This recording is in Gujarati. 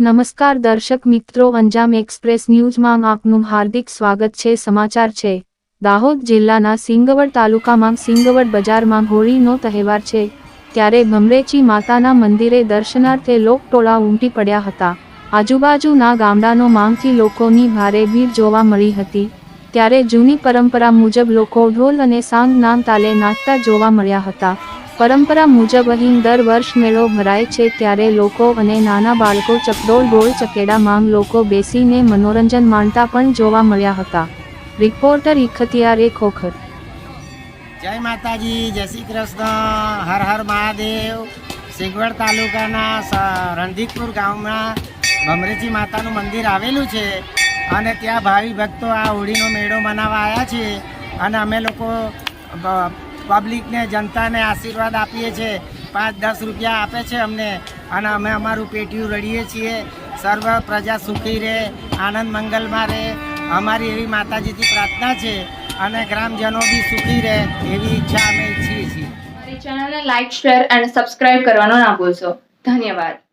નમસ્કાર દર્શક મિત્રો, અંજામ એક્સપ્રેસ ન્યૂઝમાં આપનું હાર્દિક સ્વાગત છે. સમાચાર છે. દાહોદ જિલ્લાના સિંગવડ તાલુકામાં સિંગવડ બજારમાં હોળીનો તહેવાર છે. ત્યારે ભમરેચી માતાના મંદિરે દર્શનાર્થે લોકટોળા ઉમટી પડ્યા હતા. આજુબાજુના ગામડાનો માંગથી લોકોની ભારે ભીડ જોવા મળી હતી. ત્યારે જૂની પરંપરા મુજબ લોકો ઢોલ અને સાંગ નામ તાલે નાચતા જોવા મળ્યા હતા. પરંપરા મુજબ અહીં દર વર્ષ મેળો ભરાય છે ત્યારે લોકો અને નાના બાળકો ચકડોળ ગોળ ચકેડા માંગ લોકો બેસીને મનોરંજન માણતા પણ જોવા મળ્યા હતા. રિપોર્ટર ઇખતિયારે ખોખર જય માતાજી, જય શ્રી કૃષ્ણ, હર હર મહાદેવ. સિંગવડ તાલુકાના રણધીકપુર ગામમાં ભમરેજી માતાનું મંદિર આવેલું છે અને ત્યાં ભાવિ ભક્તો આ હોળીનો મેળો મનાવવા આવ્યા છે. અને અમે લોકો પબ્લિકને, જનતાને આશીર્વાદ આપીએ છીએ પાંચ, દસ રૂપિયા આપે છે અમને. અને અમે અમારું પેટીયું રડીએ છીએ. સર્વ પ્રજા સુખી રહે, આનંદ મંગલમાં રહે. અમારી એવી માતાજીથી પ્રાર્થના છે અને ગ્રામજનો બી સુખી રહે એવી ઈચ્છા અમે ઈચ્છીએ છીએ. ચેનલને લાઇક શેર અને સબસ્ક્રાઇબ કરવાનું ના ભૂલશો. ધન્યવાદ.